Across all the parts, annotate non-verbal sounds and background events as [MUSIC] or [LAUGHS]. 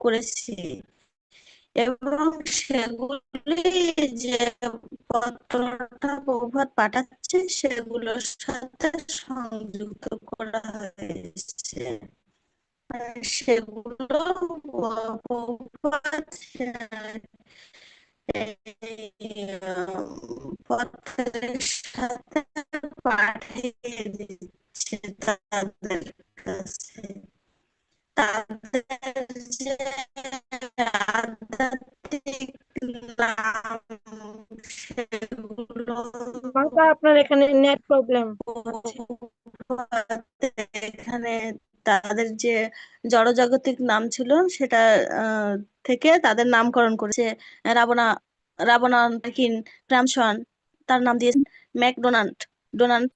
করেছি। এবং সেগুলি যে পত্রটা প্রভাত পাঠাচ্ছে, সেগুলোর সাথে সংযুক্ত করা হয়েছে। সেগুলো প্রভাত পত্রের সাথে পাঠিয়ে দিচ্ছে তাদের কাছে। সেগুলো আপনার এখানে নেট প্রবলেম এখানে তাদের যে জড়জাগতিক নাম ছিল, সেটা থেকে তাদের নামকরণ করেছে রাবণা রাবণা কিন প্রামসন তার নাম দিয়েছেন ম্যাকডোনাল্ড, ডোনাল্ড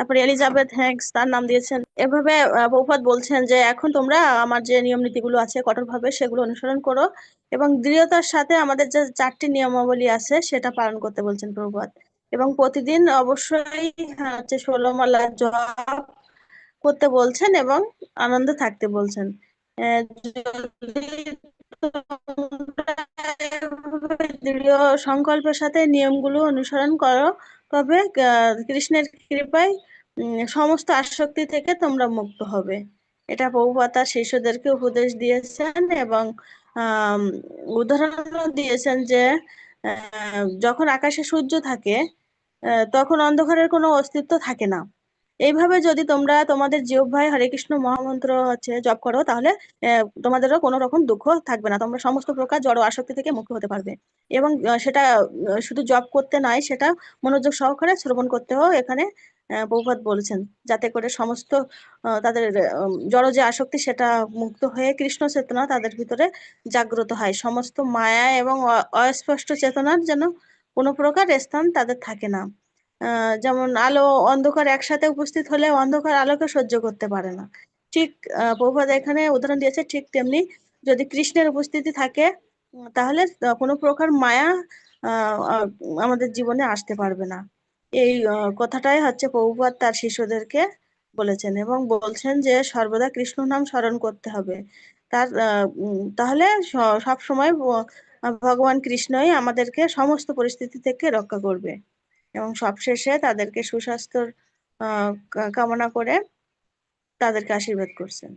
তারপরে এলিজাবেথ হ্যাংস তার নাম দিয়েছেন। এভাবে বহুপাত বলছেন যে, এখন তোমরা আমার যে নিয়ম নীতিগুলো আছে কঠোরভাবে সেগুলো অনুসরণ করো এবং দৃঢ়তার সাথে আমাদের যে চারটি নিয়মাবলী আছে সেটা পালন করতে বলছেন প্রভুপাত এবং প্রতিদিন অবশ্যই হচ্ছে ষোলো মালা জপ করতে বলছেন এবং আনন্দে থাকতে বলছেন। দৃঢ় সংকল্পের সাথে নিয়মগুলো অনুসরণ করো, তবে কৃষ্ণের কৃপায় সমস্ত আসক্তি থেকে তোমরা মুক্ত হবে। এটা বহুপাতা শিশুদেরকে উপদেশ দিয়েছেন এবং উদাহরণ দিয়েছেন যে যখন আকাশে সূর্য থাকে তখন অন্ধকারের কোনো অস্তিত্ব থাকে না। এইভাবে যদি তোমরা তোমাদের জিও ভাই হরে কৃষ্ণ মহামন্ত্র হচ্ছে জপ করো, তাহলে তোমাদেরও কোনো রকম দুঃখ থাকবে না। তোমরা সমস্ত প্রকার জড় আসক্তি থেকে মুক্ত হতে পারবে। এবং সেটা শুধু জপ করতে নয়, সেটা মনোযোগ সহকারে শ্রবণ করতেও এখানে বহুপাত বলেছেন, যাতে করে সমস্ত তাদের জড় যে আসক্তি সেটা মুক্ত হয়ে কৃষ্ণ চেতনা তাদের ভিতরে জাগ্রত হয়। সমস্ত মায়া এবং অস্পষ্ট চেতনার যেন কোনো প্রকার স্থান তাদের থাকে না। যেমন আলো অন্ধকার একসাথে উপস্থিত হলে অন্ধকার আলোকে সহ্য করতে পারে না। ঠিক প্রভাত এখানে উদাহরণ দিয়েছে, ঠিক তেমনি যদি কৃষ্ণের উপস্থিতি থাকে তাহলে কোনো প্রকার মায়া আমাদের জীবনে আসতে পারবে না। এই কথাটাই হচ্ছে প্রভুপাত তার শিশুদেরকে বলেছেন এবং বলছেন যে সর্বদা কৃষ্ণ নাম স্মরণ করতে হবে। তার তাহলে সব সময় ভগবান কৃষ্ণই আমাদেরকে সমস্ত পরিস্থিতি থেকে রক্ষা করবে এবং সবশেষে তাদেরকে সুস্বাস্থ্যর কামনা করে তাদেরকে আশীর্বাদ করছেন।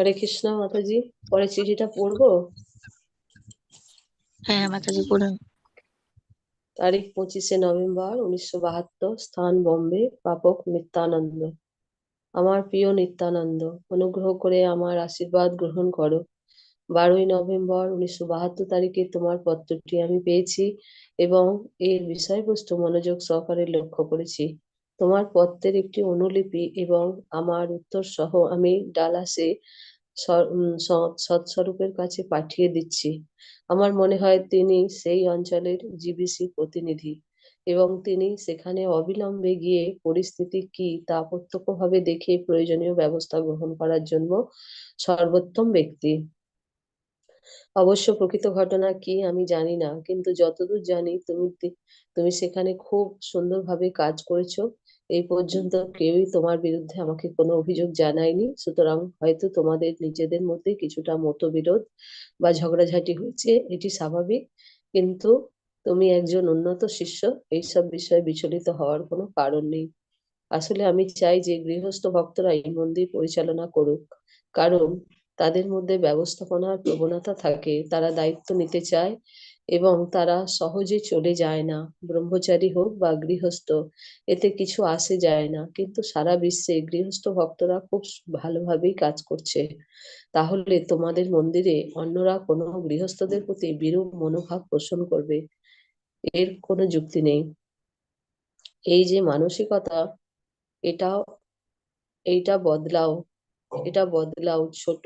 হরে কৃষ্ণ মাতাজি পরে চিঠিটা পড়ব? হ্যাঁ মাতাজি পড়ুন। তারিখ পঁচিশে নভেম্বর উনিশশো বাহাত্তর স্থান বোম্বে পাপক নিত্যানন্দ। আমার প্রিয় নিত্যানন্দ অনুগ্রহ করে আমার আশীর্বাদ গ্রহণ করো। বারোই নভেম্বর উনিশশো বাহাত্তর তারিখে তোমার পত্রটি আমি পেয়েছি এবং এর বিষয়বস্তু মনোযোগ সহকারে লক্ষ্য করেছি। তোমার পত্রের একটি অনুলিপি এবং আমার উত্তর সহ আমি ডালাসে সৎস্বরূপের কাছে পাঠিয়ে দিচ্ছি। আমার মনে হয় তিনি সেই অঞ্চলের জিবিসি প্রতিনিধি এবং তিনি সেখানে অবিলম্বে গিয়ে পরিস্থিতি কি তা প্রত্যক্ষভাবে দেখে প্রয়োজনীয় ব্যবস্থা গ্রহণ করার জন্য সর্বোত্তম ব্যক্তি। অবশ্য প্রকৃত ঘটনা কি আমি জানি না, কিন্তু যতদূর জানি তুমি তুমি সেখানে খুব সুন্দরভাবে কাজ করেছ। এই পর্যন্ত কেউই তোমার বিরুদ্ধে আমাকে কোনো অভিযোগ জানায়নি। সুতরাং হয়তো তোমাদের নিজেদের মধ্যে কিছুটা মতবিরোধ বা ঝগড়াঝাটি হয়েছে, এটি স্বাভাবিক। কিন্তু তুমি একজন উন্নত শিষ্য, এইসব বিষয়ে বিচলিত হওয়ার কোনো কারণ নেই। আসলে আমি চাই যে গৃহস্থ ভক্তরা এই মন্দির পরিচালনা করুক। কারণ তাদের মধ্যে ব্যবস্থাপনার প্রবণতা থাকে, তারা দায়িত্ব নিতে চায় এবং তারা সহজে চলে যায় না। ব্রহ্মচারী হোক বা গৃহস্থ, এতে কিছু আসে যায় না। কিন্তু সারা বিশ্বে গৃহস্থ ভক্তরা খুব ভালোভাবেই কাজ করছে। তাহলে তোমাদের মন্দিরে অন্যরা কোনো গৃহস্থদের প্রতি বিরূপ মনোভাব পোষণ করবে? এর কোনো যুক্তি নেই। এই যে মানসিকতা এটা এইটা বদলাও, এটা বদলাও। ছোট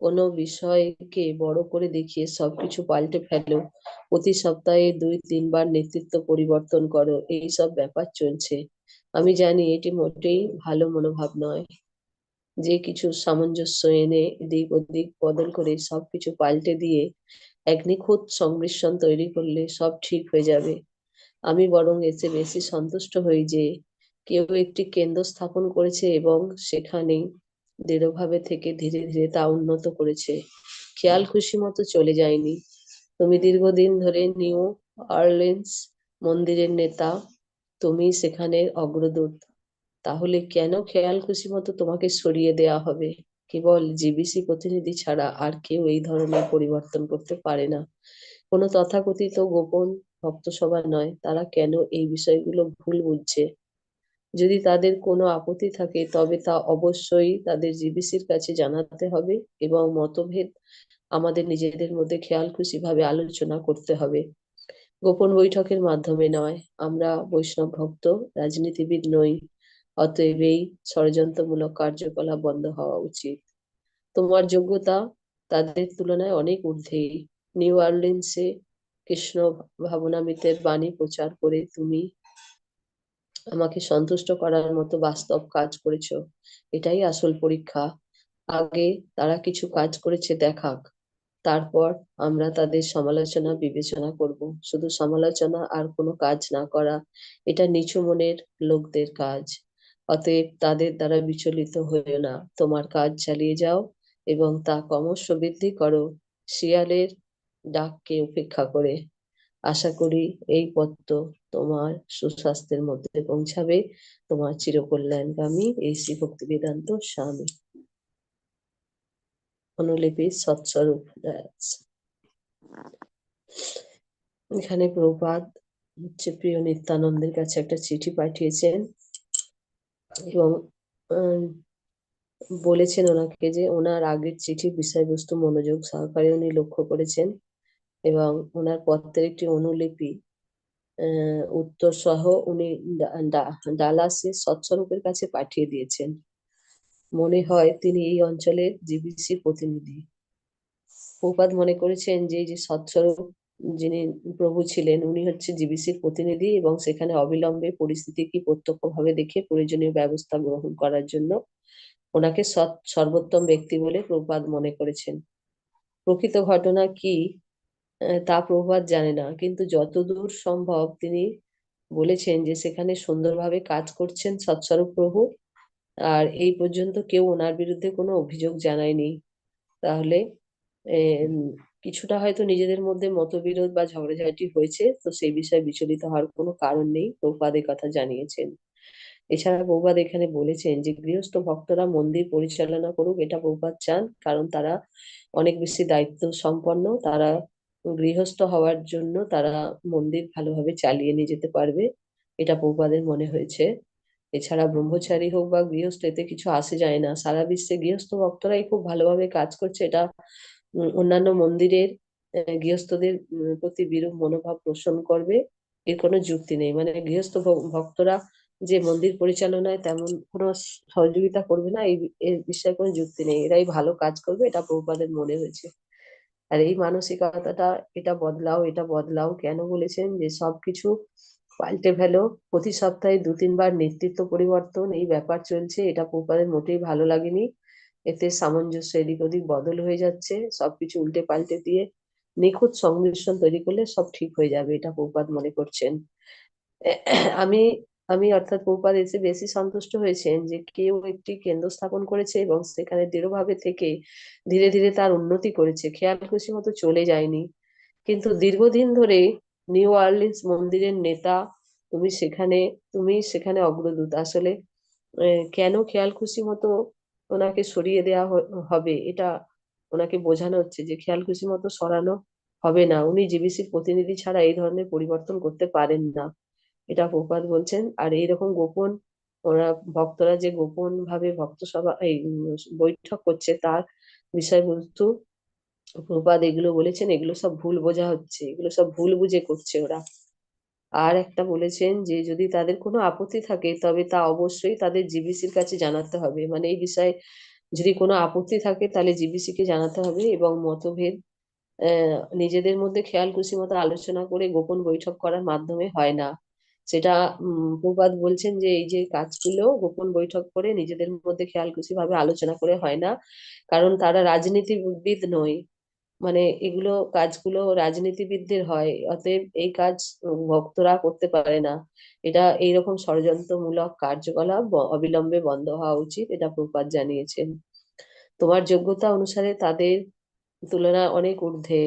কোনো বিষয়কে বড় করে দেখিয়ে সবকিছু পাল্টে ফেলো। প্রতি সপ্তাহে দুই, তিনবার নেতৃত্ব পরিবর্তন করো। এই সব ব্যাপার চলছে। আমি জানি এটি মোটেই ভালো মনোভাব নয়। যে কিছু সামঞ্জস্য এনে এদিক ওদিক বদল করে সবকিছু পাল্টে দিয়ে এক নিখুঁত সংমিশ্রণ তৈরি করলে সব ঠিক হয়ে যাবে। আমি বরং এসে বেশি সন্তুষ্ট হই যে কেউ একটি কেন্দ্র স্থাপন করেছে এবং সেখানেই দৃঢ়ভাবে থেকে ধীরে ধীরে তা উন্নত করেছে। খেয়াল খুশি মতো চলে যায়নি। তুমি দীর্ঘদিন ধরে নিউ অরলিন্স মন্দিরের নেতা, তুমি সেখানে অগ্রদূত। তাহলে কেন খেয়াল খুশি মতো তোমাকে সরিয়ে দেয়া হবে? কেবল জিবিসি প্রতিনিধি ছাড়া আর কেউ এই ধরনের পরিবর্তন করতে পারে না। কোনো তথাকথিত গোপন ভক্ত সভা নয়। তারা কেন এই বিষয়গুলো ভুল বুঝছে? যদি তাদের কোনো আপত্তি থাকে, তবে তা অবশ্যই তাদের জিবিসির কাছে জানাতে হবে এবং মতভেদ আমাদের নিজেদের মধ্যে খেয়াল খুশি ভাবে আলোচনা করতে হবে। গোপন বৈঠকের মাধ্যমে নয়, আমরা বৈষ্ণব ভক্ত, রাজনীতিবিদ নই অতএব এই ষড়যন্ত্রমূলক কার্যকলাপ বন্ধ হওয়া উচিত। তোমার যোগ্যতা তাদের তুলনায় অনেক ঊর্ধ্বে। নিউ অরলিন্সে কৃষ্ণ ভাবনামিতের বাণী প্রচার করে তুমি আমাকে সন্তুষ্ট করার মতো বাস্তব কাজ করেছ। এটাই আসল পরীক্ষা। আগে তারা কিছু কাজ করেছে দেখাক। তারপর আমরা তাদের সমালোচনা বিবেচনা করব। শুধু সমালোচনা আর কোনো কাজ না করা, এটা নিচু মনের লোকদের কাজ। অতএব তাদের দ্বারা বিচলিত হয়েও না। তোমার কাজ চালিয়ে যাও এবং তা ক্রমশ বৃদ্ধি করো। শিয়ালের ডাককে উপেক্ষা করে। আশা করি এই পত্র তোমার সুস্বাস্থ্যের মধ্যে পৌঁছাবে। তোমার চিরকল্যাণগামী এই শ্রী ভক্তি বেদান্ত স্বামী। অনুলিপি সৎস্বরূপ এখানে প্রপাত হচ্ছে প্রিয় নিত্যানন্দের কাছে একটা চিঠি পাঠিয়েছেন এবং বলেছেন ওনাকে যে ওনার আগের চিঠির বিষয়বস্তু মনোযোগ সহকারে উনি লক্ষ্য করেছেন। এবং ওনার পত্রের একটি অনুলিপি উত্তর সহ উনি ডালাসে সৎস্বরূপের কাছে পাঠিয়ে দিয়েছেন। মনে হয় তিনি এই অঞ্চলের জিবিসি প্রতিনিধি। প্রপাত মনে করেছেন যে যে সৎস্বরূপ যিনি প্রভু ছিলেন, উনি হচ্ছে জিবিসির প্রতিনিধি এবং সেখানে অবিলম্বে পরিস্থিতি কি প্রত্যক্ষভাবে দেখে প্রয়োজনীয় ব্যবস্থা গ্রহণ করার জন্য ওনাকে সৎ, সর্বোত্তম ব্যক্তি বলে প্রপাত মনে করেছেন। প্রকৃত ঘটনা কি তা প্রভাত জানে না। কিন্তু যতদূর সম্ভব তিনি বলেছেন যে, সেখানে সুন্দরভাবে কাজ করছেন সৎস্বরূপ প্রভু। আর এই পর্যন্ত কেউ ওনার বিরুদ্ধে কোনো অভিযোগ জানায়নি। তাহলে কিছুটা হয়তো নিজেদের মধ্যে মতবিরোধ বা ঝগড়াঝাটি হয়েছে। তো সেই বিষয়ে বিচলিত হওয়ার কোনো কারণ নেই প্রভুপাদ কথা জানিয়েছেন। এছাড়া প্রভুপাদ এখানে বলেছেন যে, গৃহস্থ ভক্তরা মন্দির পরিচালনা করুক, এটা প্রভুপাদ চান। কারণ তারা অনেক বেশি দায়িত্ব সম্পন্ন তারা গৃহস্থ হওয়ার জন্য তারা মন্দির ভালোভাবে চালিয়ে নিয়ে যেতে পারবে, এটা প্রভুপাদের মনে হয়েছে। এছাড়া ব্রহ্মচারী হোক বা গৃহস্থ, এতে কিছু আসে যায় না। সারা বিশ্বে গৃহস্থ ভক্তরাই খুব ভালোভাবে কাজ করছে। এটা অন্যান্য মন্দিরের গৃহস্থদের প্রতি বিরূপ মনোভাব পোষণ করবে। এর কোনো যুক্তি নেই। মানে গৃহস্থ ভক্তরা যে মন্দির পরিচালনায় তেমন কোনো সহযোগিতা করবে না, এই বিষয়ে কোনো যুক্তি নেই। এরাই ভালো কাজ করবে, এটা প্রভুপাদের মনে হয়েছে। আর এই মানসিকতাটা, এটা বদলাও এটা বদলাও কেন বলেছেন? যে সবকিছু পাল্টে ফেলো। প্রতি সপ্তাহে দু তিনবার নেতৃত্ব পরিবর্তন, এই ব্যাপার চলছে। এটা প্রপাদের মোটেই ভালো লাগেনি। এতে সামঞ্জস্য এদিক ওদিক বদল হয়ে যাচ্ছে। সবকিছু উল্টে পাল্টে দিয়ে নিখুঁত সংমিশ্রণ তৈরি করলে সব ঠিক হয়ে যাবে, এটা প্রপাত মনে করছেন। আমি আমি অর্থাৎ প্রপাত এসে বেশি সন্তুষ্ট হয়েছেন যে কেউ একটি কেন্দ্র স্থাপন করেছে এবং সেখানে দৃঢ়ভাবে থেকে ধীরে ধীরে তার উন্নতি করেছে। খেয়াল খুশি মতো চলে যায়নি। কিন্তু দীর্ঘদিন ধরে নিউ অরলিন্স মন্দিরের নেতা, তুমি সেখানে তুমি সেখানে অগ্রদূত। আসলে কেন খেয়াল খুশি মতো ওনাকে সরিয়ে দেওয়া হ- হবে? এটা ওনাকে বোঝানো হচ্ছে যে খেয়াল খুশি মতো সরানো হবে না। উনি জিবিসির প্রতিনিধি ছাড়া এই ধরনের পরিবর্তন করতে পারেন না। এটা প্রপাত বলছেন। আর এইরকম গোপন, ওরা ভক্তরা যে গোপন ভাবে ভক্ত সভা, এই বৈঠক করছে, তার বিষয়বস্তু প্রপাত এগুলো বলেছেন, এগুলো সব ভুল বোঝা হচ্ছে, এগুলো সব ভুল বুঝে করছে ওরা। আর একটা বলেছেন যে, যদি তাদের কোনো আপত্তি থাকে, তবে তা অবশ্যই তাদের জিবিসির কাছে জানাতে হবে। মানে এই বিষয়ে যদি কোনো আপত্তি থাকে, তাহলে জিবিসি কে জানাতে হবে এবং মতভেদ নিজেদের মধ্যে খেয়াল খুশি মতো আলোচনা করে গোপন বৈঠক করার মাধ্যমে হয় না। সেটা প্রপাত বলছেন যে, এই যে কাজগুলো গোপন বৈঠক করে নিজেদের মধ্যে খেয়ালখুশি ভাবে আলোচনা করে হয় না। কারণ তারা রাজনীতিবিদ নয়। মানে এগুলো কাজগুলো রাজনীতিবিদদের হয়। অতএব এই কাজ ভক্তরা করতে পারে না। এটা এইরকম ষড়যন্ত্রমূলক কার্যকলাপ অবিলম্বে বন্ধ হওয়া উচিত, এটা প্রপাত জানিয়েছেন। তোমার যোগ্যতা অনুসারে তাদের তুলনা অনেক ঊর্ধ্বে।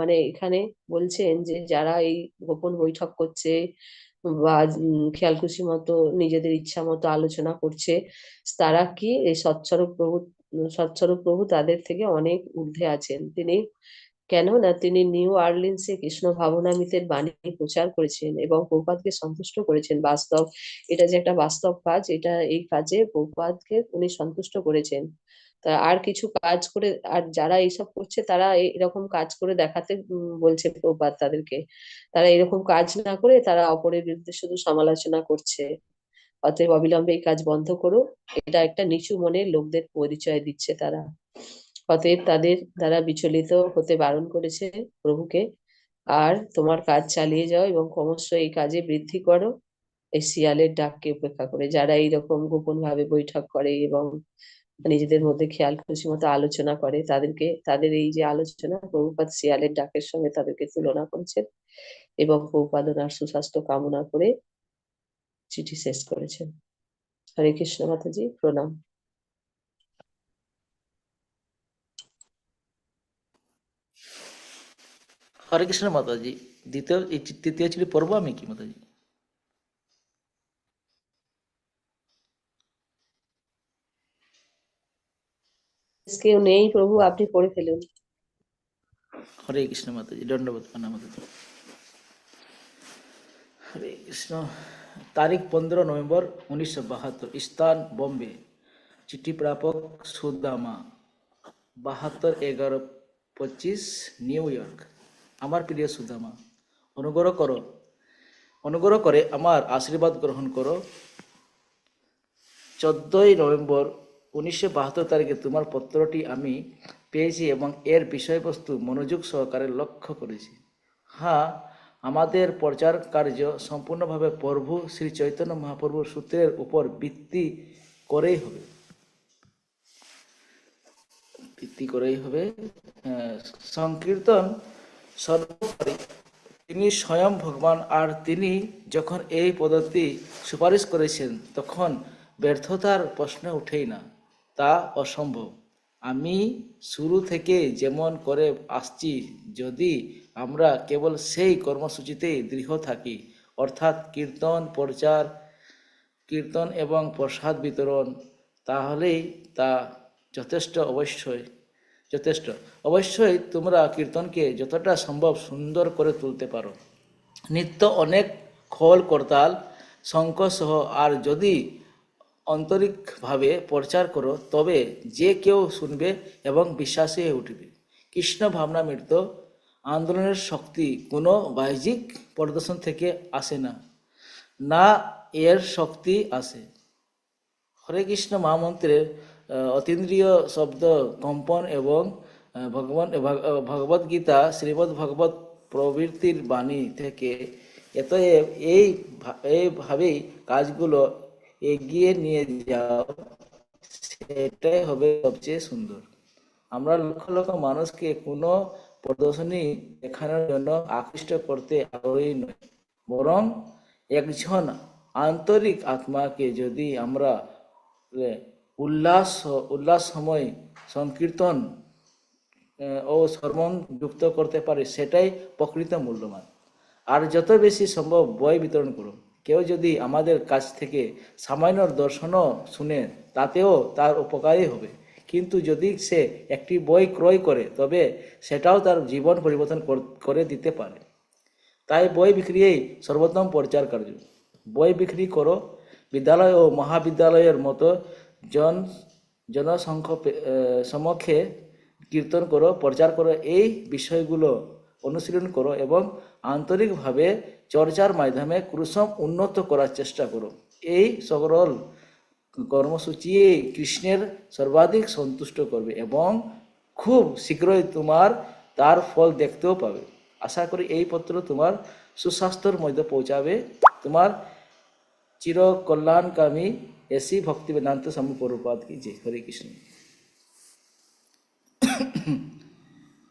মানে এখানে বলছেন যে, যারা এই গোপন বৈঠক করছে বা খেয়ালখুশি মতো নিজেদের ইচ্ছা মতো আলোচনা করছে, তারা কি এই সচ্ছরূপ প্রভু সচ্ছরূপ প্রভু তাদের থেকে অনেক ঊর্ধ্বে আছেন? তিনি কেন না তিনি নিউ আর্লিন্সে কৃষ্ণ ভাবনামৃতের বাণী প্রচার করেছেন এবং প্রপাতকে সন্তুষ্ট করেছেন। বাস্তব, এটা যে একটা বাস্তব কাজ, এটা এই কাজে প্রপাতকে উনি সন্তুষ্ট করেছেন। তা আর কিছু কাজ করে, আর যারা এইসব করছে তারা এরকম কাজ করে দেখাতে বলছে প্রপাত তাদেরকে। তারা এরকম কাজ না করে তারা অপরের বিরুদ্ধে শুধু সমালোচনা করছে। অতএব অবিলম্বে এই কাজ বন্ধ করো। এটা একটা নিচু মনের লোকদের পরিচয় দিচ্ছে তারা। অতএব তাদের দ্বারা বিচলিত হতে বারণ করেছে প্রভুকে। আর তোমার কাজ চালিয়ে যাও এবং ক্রমশ এই কাজে বৃদ্ধি করো। এই শিয়ালের ডাককে উপেক্ষা করে যারা এইরকম গোপন ভাবে বৈঠক করে এবং নিজেদের মধ্যে খেয়াল খুশি মতো আলোচনা করে, তাদেরকে, তাদের এই যে আলোচনা, প্রভুপাদ শিয়ালের ডাকের সঙ্গে তাদেরকে তুলনা করেছেন এবং প্রভুপাদ ওনার সুস্বাস্থ্য কামনা করে চিঠি শেষ করেছেন। হরে কৃষ্ণ মাতাজি, প্রণাম। হরে কৃষ্ণ মাতাজি, দ্বিতীয় তৃতীয় চিঠি পড়ব আমি কি মাতাজি? কেউ নেই, প্রভু, আপনি পড়ে ফেলুন। হরে কৃষ্ণ মাতাজি, দণ্ডবোধ হরে কৃষ্ণ, তারিখ পনেরো নভেম্বর উনিশশো বাহাত্তর চিঠি প্রাপক সুদামা, বাহাত্তর এগারো পঁচিশ, নিউ ইয়র্ক। আমার প্রিয় সুদামা, অনুগ্রহ করো, অনুগ্রহ করে আমার আশীর্বাদ গ্রহণ করো। চোদ্দোই নভেম্বর উনিশশো বাহাত্তর তারিখে তোমার পত্রটি আমি পেয়েছি এবং এর বিষয়বস্তু মনোযোগ সহকারে লক্ষ্য করেছি। হ্যাঁ আমাদের প্রচার কার্য সম্পূর্ণভাবে প্রভু শ্রী চৈতন্য মহাপ্রভুর সূত্রের উপর ভিত্তি করেই হবে। ভিত্তি করেই হবে। সংকীর্তন সর্বোপরি তিনি স্বয়ং ভগবান আর তিনি যখন এই পদ্ধতি সুপারিশ করেছেন, তখন ব্যর্থতার প্রশ্ন উঠেই না। তা অসম্ভব। আমি শুরু থেকে যেমন করে আসছি, যদি আমরা কেবল সেই কর্মসূচিতেই দৃঢ় থাকি, অর্থাৎ কীর্তন, প্রচার, কীর্তন এবং প্রসাদ বিতরণ, তাহলেই তা যথেষ্ট অবশ্যই যথেষ্ট। অবশ্যই তোমরা কীর্তনকে যতটা সম্ভব সুন্দর করে তুলতে পারো। নিত্য অনেক খোল করতাল শঙ্খ সহ, আর যদি আন্তরিকভাবে প্রচার করো, তবে যে কেউ শুনবে এবং বিশ্বাসী হয়ে উঠবে। কৃষ্ণ ভাবনা ভাবনামৃত আন্দোলনের শক্তি কোনো বাহ্যিক প্রদর্শন থেকে আসে না না এর শক্তি আসে। হরে কৃষ্ণ মহামন্ত্রের অতীন্দ্রিয় শব্দ কম্পন এবং ভগবান ভগবদ গীতা শ্রীমদ্ ভগবত প্রবৃত্তির বাণী থেকে এত এই এইভাবেই কাজগুলো এগিয়ে নিয়ে যাও, সেটাই হবে সবচেয়ে সুন্দর। আমরা লক্ষ লক্ষ মানুষকে কোনো প্রদর্শনী দেখানোর জন্য আকৃষ্ট করতে আগ্রহী নয় বরং একজন আন্তরিক আত্মাকে যদি আমরা উল্লাস উল্লাস সময় সংকীর্তন ও সর্বন যুক্ত করতে পারে, সেটাই প্রকৃত মূল্যবান। আর যত বেশি সম্ভব বই বিতরণ করুন। কেউ যদি আমাদের কাছ থেকে সামান্য দর্শনও শুনে, তাতেও তার উপকারই হবে। কিন্তু যদি সে একটি বই ক্রয় করে, তবে সেটাও তার জীবন পরিবর্তন করে দিতে পারে। তাই বই বিক্রিয়েই সর্বোত্তম প্রচার কার্য। বই বিক্রি করো। বিদ্যালয় ও মহাবিদ্যালয়ের মতো জন জনসংখ্য সমক্ষে কীর্তন করো, প্রচার করো। এই বিষয়গুলো অনুশীলন করো এবং আন্তরিকভাবে চর্চার মাধ্যমে কুসুম উন্নত করার চেষ্টা করো। এই সকল কর্মসূচি কৃষ্ণের সর্বাধিক সন্তুষ্ট করবে এবং খুব শীঘ্রই তোমার তার ফল দেখতেও পাবে। আশা করি এই পত্র তোমার সুস্বাস্থ্যর মধ্যে পৌঁছাবে। তোমার চির কল্যাণকামী এসি ভক্তি বেদান্ত প্রভুপাদ কি? জয় হরে কৃষ্ণ।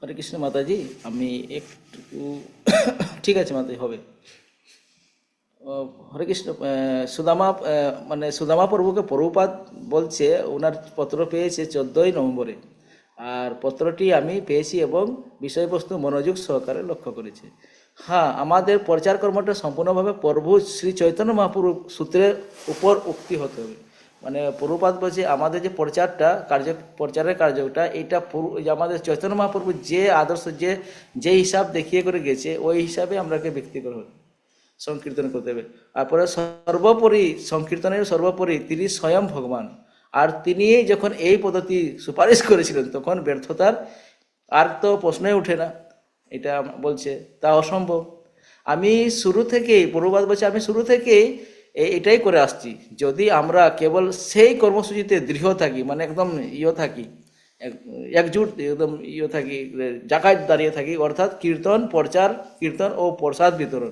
হরে কৃষ্ণ মাতাজি, আমি একটু, ঠিক আছে মাতাজি, হবে। হরে কৃষ্ণ সুদামা মানে সুদামা প্রভুকে প্রভুপাত বলছে, ওনার পত্র পেয়েছে চোদ্দোই নভেম্বরে। আর পত্রটি আমি পেয়েছি এবং বিষয়বস্তু মনোযোগ সহকারে লক্ষ্য করেছি। হ্যাঁ আমাদের প্রচার কর্মটা সম্পূর্ণভাবে প্রভু শ্রী চৈতন্য মহাপ্রভু সূত্রের উপর উক্তি হতে হবে। মানে প্রভুপাদ বলছে আমাদের যে প্রচারটা, কার্য, প্রচারের কার্যটা, এটা আমাদের চৈতন্য মহাপ্রভু যে আদর্শ, যে যে হিসাব দেখিয়ে করে গেছে, ওই হিসাবে আমরাকে ব্যক্তি করতে হবে সংকীর্তন করতে হবে। তারপরে সর্বোপরি সংকীর্তনের সর্বোপরি তিনি স্বয়ং ভগবান। আর তিনি যখন এই পদ্ধতি সুপারিশ করেছিলেন, তখন ব্যর্থতার আর তো প্রশ্নই ওঠে না। এটা বলছে, তা অসম্ভব। আমি শুরু থেকেই পূর্ববাদ বলছে, আমি শুরু থেকেই এটাই করে আসছি। যদি আমরা কেবল সেই কর্মসূচিতে দৃঢ় থাকি মানে একদম ইয়ে থাকি, এক- একজুট একদম ইয়ে থাকি জাকাত দাঁড়িয়ে থাকি, অর্থাৎ কীর্তন, প্রচার, কীর্তন ও প্রসাদ বিতরণ,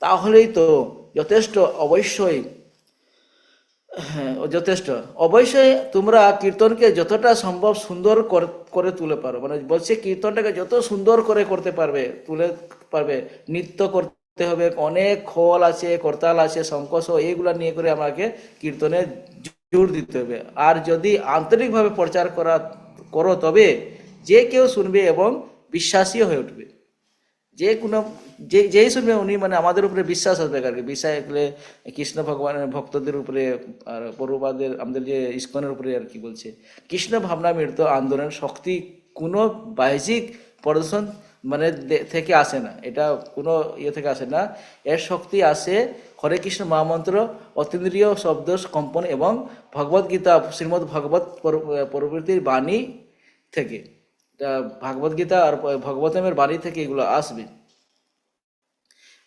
তাহলেই তো যথেষ্ট, অবশ্যই হ্যাঁ যথেষ্ট। অবশ্যই তোমরা কীর্তনকে যতটা সম্ভব সুন্দর করে তুলে পারো। মানে বলছে কীর্তনটাকে যত সুন্দর করে করতে পারবে, তুলে পারবে, নৃত্য করতে হবে। অনেক খোল আছে, করতাল আছে, শঙ্কস, এইগুলা নিয়ে করে আমাকে কীর্তনে জোর দিতে হবে। আর যদি আন্তরিকভাবে প্রচার করা, করো তবে যে কেউ শুনবে এবং বিশ্বাসী হয়ে উঠবে। যে কোনো, যে, যেই শুনবে উনি মানে আমাদের উপরে বিশ্বাস আসবে আর কি বিশ্বাস আসলে কৃষ্ণ ভগবানের ভক্তদের উপরে আর পূর্ববাদের আমাদের যে ইস্কনের উপরে আর কি বলছে। কৃষ্ণ ভাবনা মৃত আন্দোলনের শক্তি, কোনো বাহ্যিক প্রদর্শন মানে থেকে আসে না। এটা কোনো ইয়ে থেকে আসে না। এর শক্তি আসে হরে কৃষ্ণ মহামন্ত্র, অতীন্দ্রিয় শব্দ, কম্পন এবং ভগবদ গীতা, শ্রীমদ্ ভগবত প্রবৃত্তির বাণী থেকে। ভাগবত গীতা আর ভগবতমের বাণী থেকে এগুলো আসবে।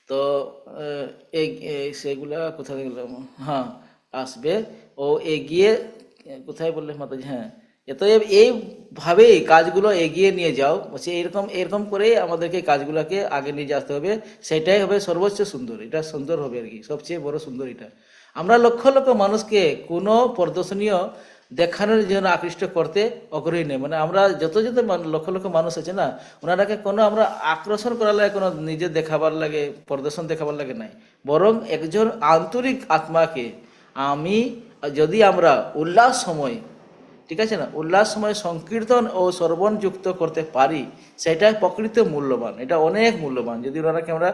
তো এই এই সেগুলা কোথায় গেলাম হ্যাঁ আসবে। ও এগিয়ে, কোথায় বললে মাতাজি? হ্যাঁ। এত এইভাবেই কাজগুলো এগিয়ে নিয়ে যাও। বলছে এরকম এরকম করেই আমাদেরকে কাজগুলোকে আগে নিয়ে যেতে হবে। সেটাই হবে সর্বোচ্চ সুন্দর। এটা সুন্দর হবে আর কি, সবচেয়ে বড় সুন্দর এটা। আমরা লক্ষ লক্ষ মানুষকে কোনো প্রদর্শনীয় দেখানোর জন্য আকৃষ্ট করতে অগ্রহী নেই। মানে আমরা যত যত লক্ষ লক্ষ মানুষ আছে না, ওনারাকে কোনো আমরা আকর্ষণ করার লাগে, কোনো নিজে দেখাবার লাগে, প্রদর্শন দেখাবার লাগে নাই। বরং একজন আন্তরিক আত্মাকে আমি, যদি আমরা উল্লাস সময় ঠিক আছে না? উল্লাস সময় সংকীর্তন ও শ্রবণ যুক্ত করতে পারি সেটা প্রকৃত মূল্যবান। এটা অনেক মূল্যবান। যদি ওনারাকে আমরা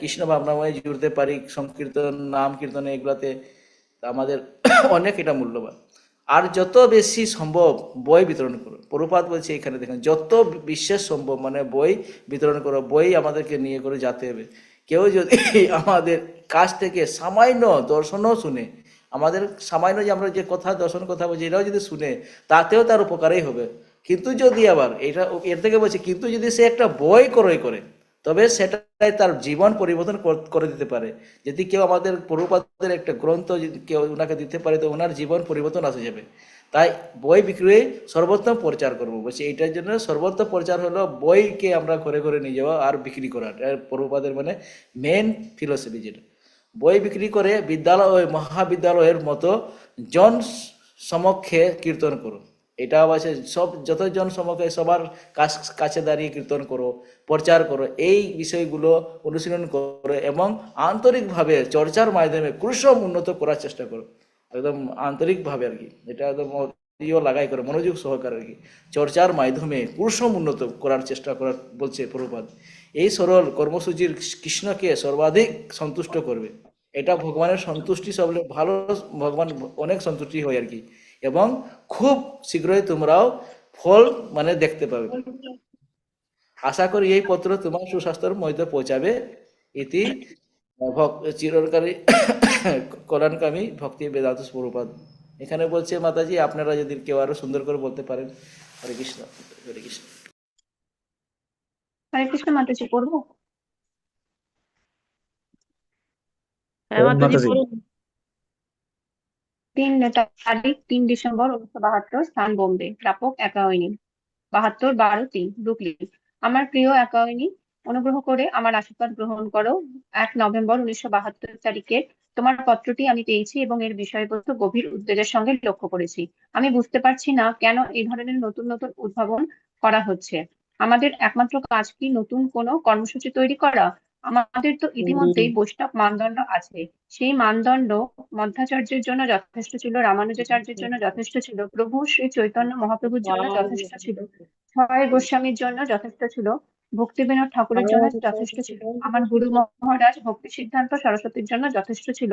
কৃষ্ণ ভাবনাময় জুড়তে পারি, সংকীর্তন, নাম কীর্তনে এগুলাতে আমাদের [COUGHS] অনেক এটা মূল্যবান। আর যত বেশি সম্ভব বই বিতরণ করো প্রপাত বলছে এখানে দেখেন, যত বিশেষ সম্ভব মানে বই বিতরণ করো, বই আমাদেরকে নিয়ে করে যেতে হবে। কেউ যদি [LAUGHS] আমাদের কাছ থেকে সামান্য দর্শনও শুনে আমাদের সামান্য যে আমরা যে কথা দর্শন কথা বলছি এটাও যদি শুনে, তাতেও তার উপকারই হবে। কিন্তু যদি আবার, এটা এর থেকে বলছে, কিন্তু যদি সে একটা বই ক্রয় করে, তবে সেটাই তার জীবন পরিবর্তন কর- দিতে পারে। যদি কেউ আমাদের প্রভুপাদের একটা গ্রন্থ যদি কেউ ওনাকে দিতে পারে, তো ওনার জীবন পরিবর্তন আসে যাবে। তাই বই বিক্রয়ে সর্বোত্তম প্রচার করব। বলছি, এইটার জন্য সর্বোত্তম প্রচার হলো বইকে আমরা ঘরে ঘরে নিয়ে যাওয়া আর বিক্রি করা এটা প্রভুপাদের মানে মেন ফিলোসফি যেটা। বই বিক্রি করে বিদ্যালয় মহাবিদ্যালয়ের মতো জন সমক্ষে কীর্তন করো এটা সে সব যতজন সমক্ষে সবার কাছ- দাঁড়িয়ে কীর্তন করো, প্রচার করো, এই বিষয়গুলো অনুশীলন করো এবং আন্তরিকভাবে চর্চার মাধ্যমে ক্রুশম উন্নত করার চেষ্টা করো। একদম আন্তরিকভাবে আর কি। এটা একদম লাগাই করে, মনোযোগ সহকারে আর কি। চর্চার মাধ্যমে ক্রুশম উন্নত করার চেষ্টা করার বলছে প্রভুপাদ। এই সরল কর্মসূচির কৃষ্ণকে সর্বাধিক সন্তুষ্ট করবে। এটা ভগবানের সন্তুষ্টি সব ভালো ভগবান অনেক সন্তুষ্টি হয় আর কি। এবং খুব শীঘ্রই তোমরাও ফল মানে দেখতে পাবে। আশা করি এই পত্র তোমার সুস্বাস্থ্যের মধ্যে পৌঁছাবে ভক- চিরকারী কল্যাণকামী ভক্তি বেদান্ত স্বরূপাদ। এখানে বলছে মাতাজি, আপনারা যদি কেউ আরও সুন্দর করে বলতে পারেন। হরে কৃষ্ণ হরে কৃষ্ণ। হরে কৃষ্ণ মাতাজি, পড়ব? হ্যাঁ মাতাজি বলুন তিন তারিখ তিন ডিসেম্বর উনিশশো বাহাত্তর স্থান বোম্বে। প্রাপক একাওয়ানি বাহাত্তর বারো তিন ব্রুকলিন। আমার প্রিয় একাওয়ানি অনুগ্রহ করে আমার আশীর্বাদ গ্রহণ করো। এক নভেম্বর উনিশশো বাহাত্তর তারিখে তোমার পত্রটি আমি পেয়েছি এবং এর বিষয়বস্তু গভীর উদ্বেগের সঙ্গে লক্ষ্য করেছি। আমি বুঝতে পারছি না কেন এই ধরনের নতুন নতুন উদ্ভাবন করা হচ্ছে। আমাদের একমাত্র কাজ কি নতুন কোনো কর্মসূচি তৈরি করা? আমাদের তো ইতিমধ্যেই বৈষ্ণব মানদণ্ড আছে। সেই মানদণ্ড মধ্যাচার্যের জন্য যথেষ্ট ছিল রামানুজাচার্যের জন্য যথেষ্ট ছিল প্রভু শ্রী চৈতন্য মহাপ্রভুর জন্য যথেষ্ট ছিল ছয় গোস্বামীর জন্য যথেষ্ট ছিল ভক্তি বিনোদ ঠাকুরের জন্য যথেষ্ট ছিল আমার গুরু মহারাজ ভক্তি সিদ্ধান্ত সরস্বতীর জন্য যথেষ্ট ছিল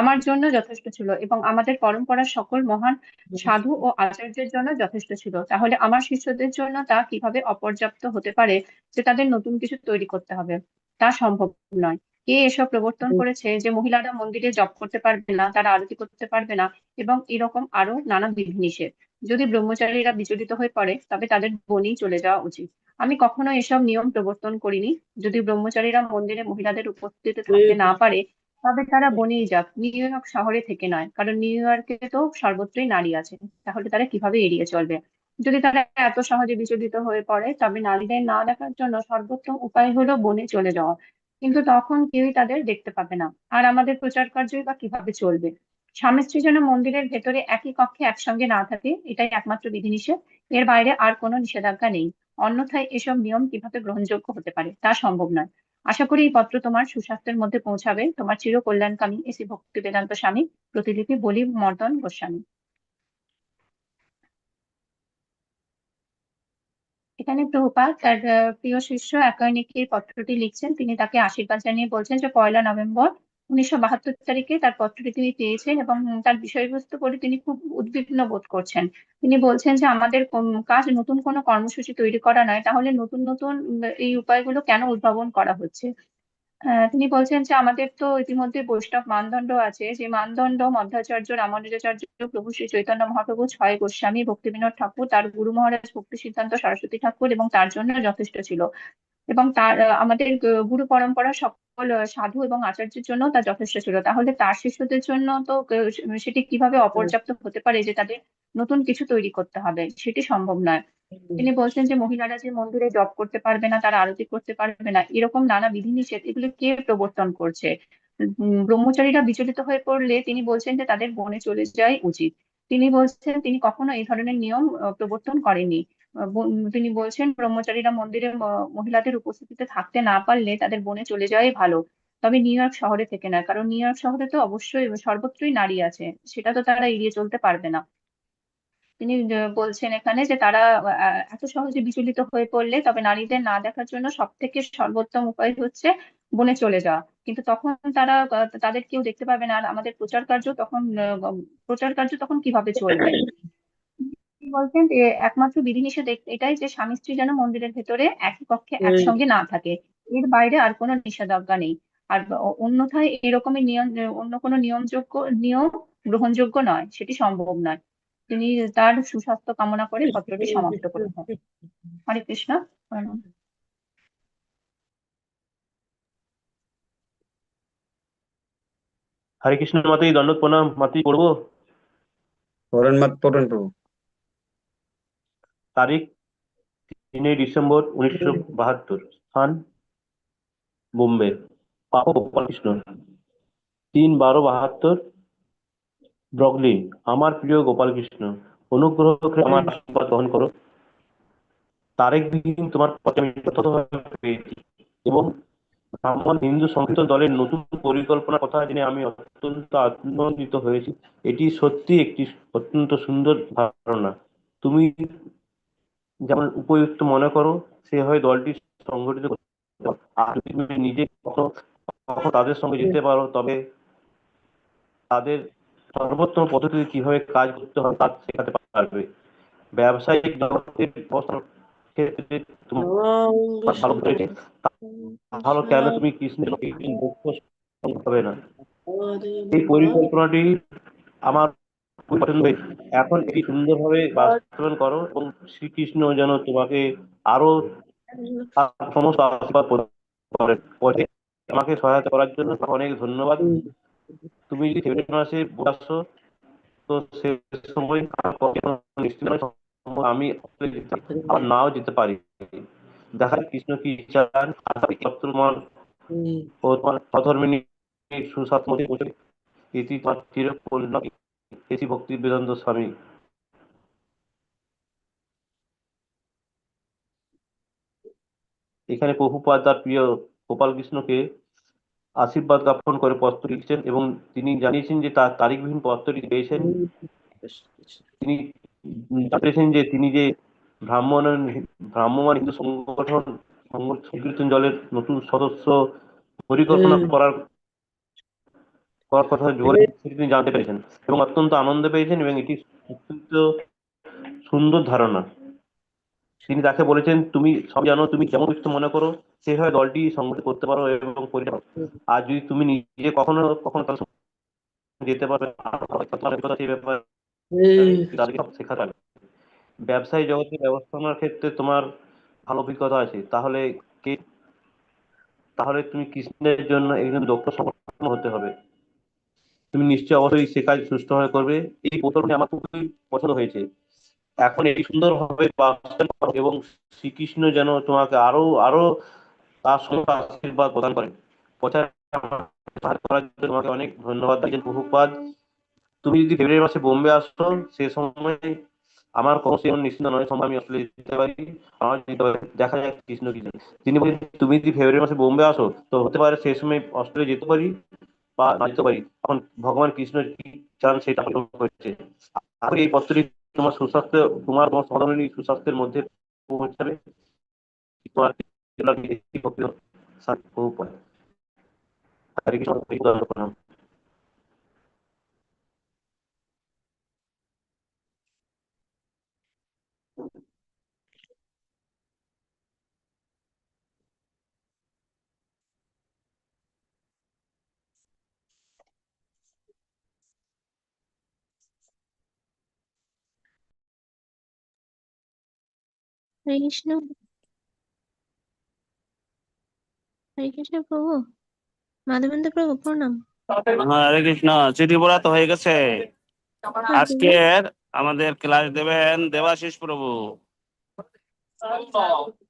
আমার জন্য যথেষ্ট ছিল এবং আমাদের পরম্পরার সকল মহান সাধু ও আচার্যের জন্য যথেষ্ট ছিল। তাহলে আমার শিষ্যদের জন্য তা কীভাবে অপর্যাপ্ত হতে পারে যে তাদের নতুন কিছু তৈরি করতে হবে? তা সম্ভব নয়। কে এসব প্রবর্তন করেছে যে মহিলারা মন্দিরে জপ করতে পারবে না তারা আরতি করতে পারবে না এবং এরকম আরও নানা বিধিনিষেধ যদি ব্রহ্মচারীরা বিচলিত হয়ে পড়ে তবে তাদের বনেই চলে যাওয়া উচিত। আমি কখনো এসব নিয়ম প্রবর্তন করিনি। যদি ব্রহ্মচারীরা মন্দিরে মহিলাদের উপস্থিতি থাকতে না পারে তবে তারা বনেই যাক। নিউ ইয়র্ক শহরে থেকে নয় কারণ নিউ ইয়র্কে তো সর্বত্রই নারী আছে। তাহলে তারা কীভাবে এড়িয়ে চলবে? যদি তারা এত সহজে বিচলিত হয়ে পড়ে, তবে নারীদের না দেখার জন্য সর্বোত্তম উপায় হলো বনে চলে যাওয়া। কিন্তু তখন কেউই তাদের দেখতে পাবে না। আর আমাদের প্রচার কার্যই বা কীভাবে চলবে? স্বামী স্ত্রী যেন মন্দিরের ভেতরে একই কক্ষে একসঙ্গে না থাকে, এটাই একমাত্র বিধিনিষেধ। এর বাইরে আর কোনো নিষেধাজ্ঞা নেই। অন্যথায় এসব নিয়ম কীভাবে গ্রহণযোগ্য হতে পারে, তা সম্ভব নয়। আশা করি এই পত্র তোমার সুস্বাস্থ্যের মধ্যে পৌঁছাবে। তোমার চির কল্যাণকামী এসি ভক্তি বেদান্ত স্বামী, প্রতিলিপি বলি মর্দন গোস্বামী। এখানে প্রভুপাত তার প্রিয় শিষ্য একাইনিকের পত্রটি লিখছেন। তিনি তাকে আশীর্বাদ জানিয়ে বলছেন যে, পয়লা নভেম্বর উনিশশো বাহাত্তর তারিখে তার পত্রটি তিনি পেয়েছেন এবং তার বিষয়বস্তু পড়ে তিনি খুব উদ্বিগ্ন বোধ করছেন। তিনি বলছেন যে, আমাদের কাজ নতুন কোনো কর্মসূচি তৈরি করা নয়, তাহলে নতুন নতুন এই উপায়গুলো কেন উদ্ভাবন করা হচ্ছে? তিনি বলছেন যে আমাদের তো ইতিমধ্যে বৈষ্ণব মানদণ্ড আছে। যে মানদণ্ড মধ্যাচার্য রামানুজাচার্য প্রভু শ্রী চৈতন্য মহাপ্রভু, ছয় গোস্বামী, ভক্তিবিনোদ ঠাকুর, তার গুরু মহারাজ ভক্তি সিদ্ধান্ত সরস্বতী ঠাকুর এবং তার জন্য যথেষ্ট ছিল। এবং তার আমাদের গুরু পরম্পরা সকল সাধু এবং আচার্যের জন্য তা যথেষ্ট ছিল। তাহলে তার শিষ্যদের জন্য তো সেটি কীভাবে অপর্যাপ্ত হতে পারে যে তাদের নতুন কিছু তৈরি করতে হবে, সেটি সম্ভব নয়। তিনি বলছেন যে মহিলারা যে মন্দিরে জপ করতে পারবে না তারা আরতি করতে পারবে না এরকম নানা বিধিনিষেধ এগুলো কে প্রবর্তন করছে? ব্রহ্মচারীরা বিচলিত হয়ে পড়লে তিনি বলছেন যে তাদের বনে চলে যাওয়াই উচিত। তিনি বলছেন তিনি কখনো এই ধরনের নিয়ম প্রবর্তন উম, তিনি বলছেন ব্রহ্মচারীরা মন্দিরে মহিলাদের উপস্থিতিতে থাকতে না পারলে তাদের বনে চলে যাওয়াই ভালো। তবে নিউ ইয়র্ক শহরে থেকে না কারণ নিউ ইয়র্ক শহরে তো অবশ্যই সর্বত্রই নারী আছে সেটা তো তারা এড়িয়ে চলতে পারবে না। তিনি বলছেন এখানে যে তারা এত সহজে বিচলিত হয়ে পড়লে তবে নারীদের না দেখার জন্য সব থেকে সর্বোত্তম উপায় হচ্ছে বনে চলে যাওয়া। কিন্তু তখন তারা তাদের কেউ দেখতে পাবে না। আর আমাদের প্রচার কার্য তখন প্রচার কার্য তখন কীভাবে চলবে? বলছেন যে একমাত্র বিধিনিষেধ এটাই যে স্বামী স্ত্রী যেন মন্দিরের ভেতরে একই কক্ষে একসঙ্গে না থাকে। এর বাইরে আর কোনো নিষেধাজ্ঞা নেই। আর অন্যথায় এরকমই নিয়ম অন্য কোনো নিয়মযোগ্য নিয়ম গ্রহণযোগ্য নয়। সেটি সম্ভব নয়। তিনি তার সুস্বাস্থ্য কামনা করে পত্রটি সমাপ্ত করেছেন। হরে কৃষ্ণ প্রণাম। হরে কৃষ্ণ মাতাই দণ্ডক প্রণাম মাতাই পড়ব? পড়েন মাত পড়েন প্রভু। তারিখ তিনই ডিসেম্বর উনিশশো বাহাত্তর স্থান বোম্বে। পাপ গোপাল কৃষ্ণ। তিন বারো বাহাত্তর ব্রগলিন আমার প্রিয় গোপাল কৃষ্ণ অনুগ্রহ করে আমার আশীর্বাদ গ্রহণ করো। তারেক দিন তোমার পেয়েছি এবং ব্রাহ্মণ হিন্দু সংকীর্তন দলের নতুন পরিকল্পনার কথা জেনে আমি অত্যন্ত আনন্দিত হয়েছি। এটি সত্যি একটি অত্যন্ত সুন্দর ধারণা। তুমি যেমন উপযুক্ত মনে করো সেভাবে দলটি সংগঠিত আর তুমি নিজে কখনো তাদের সঙ্গে যেতে পারো, তবে তাদের সর্বোত্তম পদ্ধতিতে কীভাবে কাজ করতে হবে তা শেখাতে পারবে? ব্যবসায়িক জগতের ক্ষেত্রে ভালো ভালো কেন তুমি কৃষ্ণের হবে না। এই পরিকল্পনাটি আমার এখন এটি সুন্দরভাবে বাস্তবায়ন করো এবং শ্রীকৃষ্ণ যেন তোমাকে আরও সমস্ত আশীর্বাদ করেন আমাকে সহায়তা করার জন্য অনেক ধন্যবাদ। তুমি যদি ফেব্রুয়ারি মাসে বসো তো সে সময় আমি আবার নাও যেতে পারি। দেখা কৃষ্ণ কি চান? তোমার? ও তোমার পৌঁছে এটি তোমার এটি ভক্তি বেদান্ত স্বামী। এখানে প্রভুপাদ তার প্রিয় গোপাল কৃষ্ণকে আশীর্বাদ জ্ঞাপন করে পত্র লিখছেন এবং তিনি জানিয়েছেন যে তার তারিখবিহীন পত্রটি পেয়েছেন। তিনি জানতে পেরেছেন যে তিনি যে ব্রাহ্মণ ব্রাহ্মণ হিন্দু সংগঠন সংগ- সংকীর্তন দলের নতুন সদস্য পরিকল্পনা করার করার কথা জোরে তিনি জানতে পেরেছেন এবং অত্যন্ত আনন্দ পেয়েছেন এবং এটি অত্যন্ত সুন্দর ধারণা তিনি তাকে বলেছেন তুমি সব জানো তুমি যেমন কিছু মনে করো সেভাবে দলটি সংগঠিত করতে পারো এবং করে। পারো আর যদি তুমি নিজে কখনো কখনো তার যেতে পারবে ব্যাপারে ব্যবসায়ী জগতে ব্যবস্থাপনার ক্ষেত্রে তোমার ভালো অভিজ্ঞতা আছে। তাহলে কে তাহলে তুমি কৃষ্ণের জন্য একজন দক্ষ সংগঠন হতে হবে। তুমি নিশ্চয়ই অবশ্যই সে কাজ সুষ্ঠুভাবে করবে। এই প্রকল্পটি আমার খুবই পছন্দ হয়েছে। এখন এই সুন্দরভাবে এবং শ্রীকৃষ্ণ যেন তোমাকে আরও আরও তার সঙ্গে আশীর্বাদ প্রদান করেন তোমাকে অনেক ধন্যবাদ দিয়েছেন প্রভুপাদ। তুমি যদি ফেব্রুয়ারি মাসে বোম্বে আসো, সে সময় আমার কোনো সেরকম নিশ্চিন্ত নয়, সময় আমি অস্ট্রেলিয়া যেতে পারি, আমার পারি। দেখা যাক কৃষ্ণ কি তিনি বলেন, তুমি যদি ফেব্রুয়ারি মাসে বোম্বে আসো, তো হতে পারে সেই সময় অস্ট্রেলিয়া যেতে পারি বা না যেতে পারি। এখন ভগবান কৃষ্ণ কি চান সেটা হচ্ছে এই পত্রটি তোমার সুস্বাস্থ্য তোমার সমাধানী সুস্বাস্থ্যের মধ্যে পৌঁছাবে হরে কৃষ্ণ, প্রণাম হরে কৃষ্ণ হরে কৃষ্ণ প্রভু মাধবেন্দ্র প্রভু প্রণাম হরে কৃষ্ণ চিঠি পড়া তো হয়ে গেছে। হ্যাঁ, আজকের আমাদের ক্লাস দেবেন দেবাশিস প্রভু।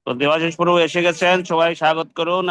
তো দেবাশিস প্রভু এসে গেছেন সবাই স্বাগত করুন।